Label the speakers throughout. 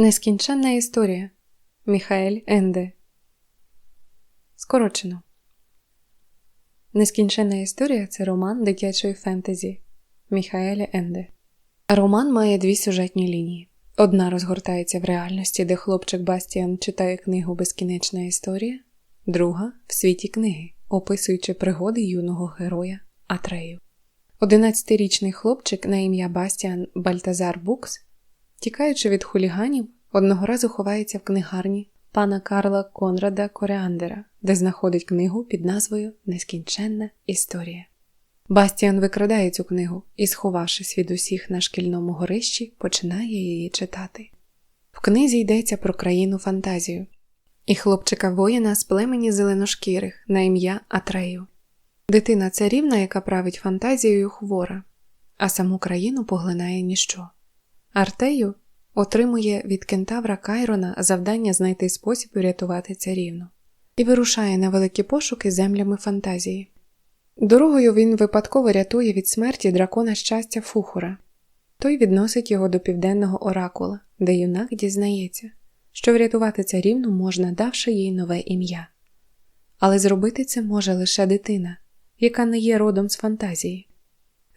Speaker 1: Нескінченна історія Міхаель Енде. Скорочено. Нескінченна історія це роман дитячої фентезі Міхаеля Енде. Роман має дві сюжетні лінії. Одна розгортається в реальності, де хлопчик Бастіан читає книгу Безкінечна історія, друга в світі книги, описуючи пригоди юного героя Атрею. Одинадцятирічний хлопчик на ім'я Бастіан Бальтазар Букс Тікаючи від хуліганів, одного разу ховається в книгарні пана Карла Конрада Кореандера, де знаходить книгу під назвою Нескінченна історія. Бастіан викрадає цю книгу і, сховавшись від усіх на шкільному горищі, починає її читати. В книзі йдеться про країну фантазію і хлопчика воїна з племені зеленошкірих на ім'я Атрею. Дитина царівна, яка править фантазією хвора, а саму країну поглинає ніщо. Артею отримує від кентавра Кайрона завдання знайти спосіб врятувати царівну і вирушає на великі пошуки землями фантазії. Дорогою він випадково рятує від смерті дракона щастя Фухура. Той відносить його до південного оракула, де юнак дізнається, що врятувати царівну можна, давши їй нове ім'я. Але зробити це може лише дитина, яка не є родом з фантазії.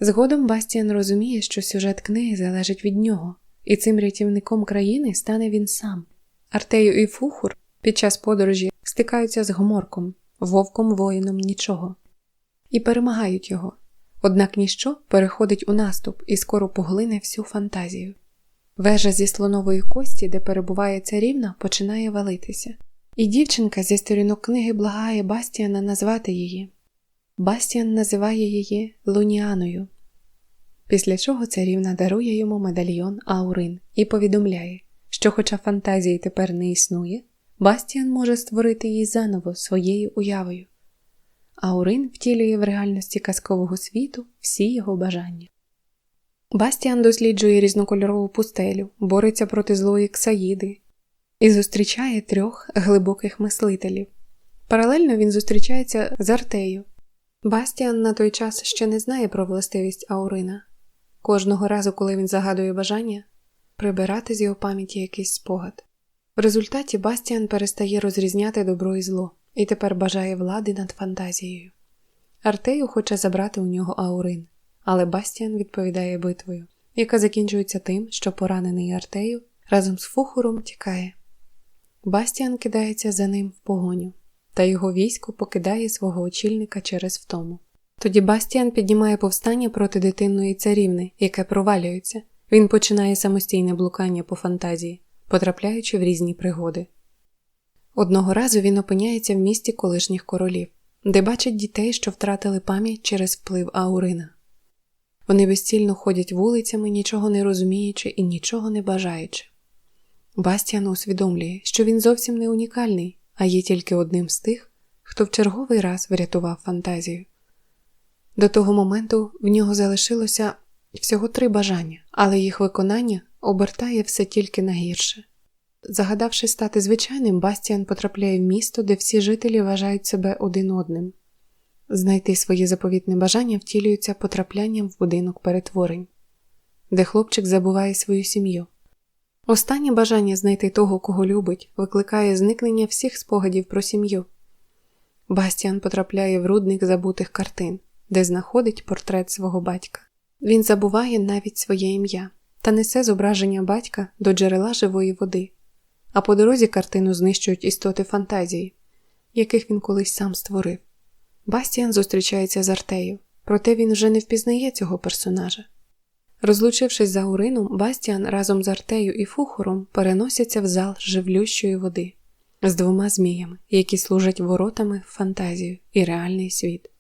Speaker 1: Згодом Бастіан розуміє, що сюжет книги залежить від нього, і цим рятівником країни стане він сам. Артею і Фухур під час подорожі стикаються з гморком, вовком воїном нічого, і перемагають його. Однак ніщо переходить у наступ і скоро поглине всю фантазію. Вежа зі слонової кості, де перебуває царівна, починає валитися, і дівчинка зі сторінок книги благає Бастіана назвати її. Бастіан називає її Луніаною, після чого царівна дарує йому медальйон Аурин і повідомляє, що, хоча фантазії тепер не існує, Бастіан може створити її заново своєю уявою. Аурин втілює в реальності казкового світу всі його бажання. Бастіан досліджує різнокольорову пустелю, бореться проти злої Ксаїди і зустрічає трьох глибоких мислителів. Паралельно він зустрічається з Артею. Бастіан на той час ще не знає про властивість Аурина. Кожного разу, коли він загадує бажання, прибирати з його пам'яті якийсь спогад. В результаті Бастіан перестає розрізняти добро і зло і тепер бажає влади над фантазією. Артею хоче забрати у нього Аурин, але Бастіан відповідає битвою, яка закінчується тим, що поранений Артею разом з Фухуром тікає. Бастіан кидається за ним в погоню, та його військо покидає свого очільника через втому. Тоді Бастіан піднімає повстання проти дитинної царівни, яке провалюється. Він починає самостійне блукання по фантазії, потрапляючи в різні пригоди. Одного разу він опиняється в місті колишніх королів, де бачить дітей, що втратили пам'ять через вплив Аурина. Вони безцільно ходять вулицями, нічого не розуміючи і нічого не бажаючи. Бастіан усвідомлює, що він зовсім не унікальний, а є тільки одним з тих, хто в черговий раз врятував фантазію. До того моменту в нього залишилося всього три бажання, але їх виконання обертає все тільки на гірше. Загадавши стати звичайним, Бастіан потрапляє в місто, де всі жителі вважають себе один одним. Знайти своє заповітне бажання втілюється потраплянням в будинок перетворень, де хлопчик забуває свою сім'ю. Останнє бажання знайти того, кого любить, викликає зникнення всіх спогадів про сім'ю. Бастіан потрапляє в рудник забутих картин де знаходить портрет свого батька. Він забуває навіть своє ім'я та несе зображення батька до джерела живої води, а по дорозі картину знищують істоти фантазії, яких він колись сам створив. Бастіан зустрічається з Артею, проте він вже не впізнає цього персонажа. Розлучившись за Урином, Бастіан разом з Артею і Фухором переносяться в зал живлющої води з двома зміями, які служать воротами в фантазію і реальний світ.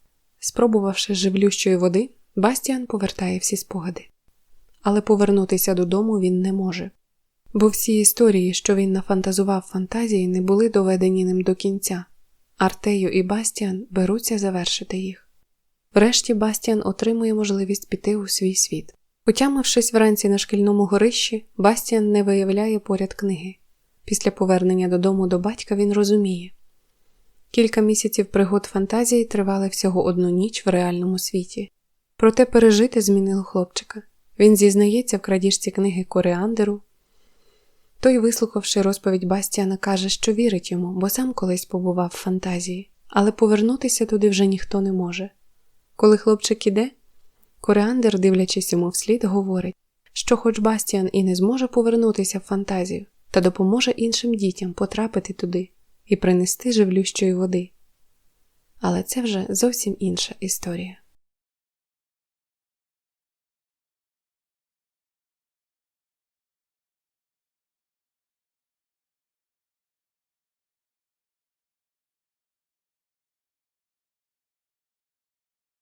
Speaker 1: Спробувавши живлющої води, Бастіан повертає всі спогади. Але повернутися додому він не може, бо всі історії, що він нафантазував фантазії, не були доведені ним до кінця. Артею і Бастіан беруться завершити їх. Врешті Бастіан отримує можливість піти у свій світ. Утямившись вранці на шкільному горищі, Бастіан не виявляє поряд книги. Після повернення додому до батька він розуміє, Кілька місяців пригод фантазії тривали всього одну ніч в реальному світі. Проте пережити змінило хлопчика. Він зізнається в крадіжці книги Кореандеру, Той, вислухавши розповідь Бастіана, каже, що вірить йому, бо сам колись побував в фантазії, але повернутися туди вже ніхто не може. Коли хлопчик іде, Коріандр, дивлячись йому вслід, говорить, що хоч Бастіан і не зможе повернутися в фантазію, та допоможе іншим дітям потрапити туди і принести живлющої води. Але це вже зовсім інша історія.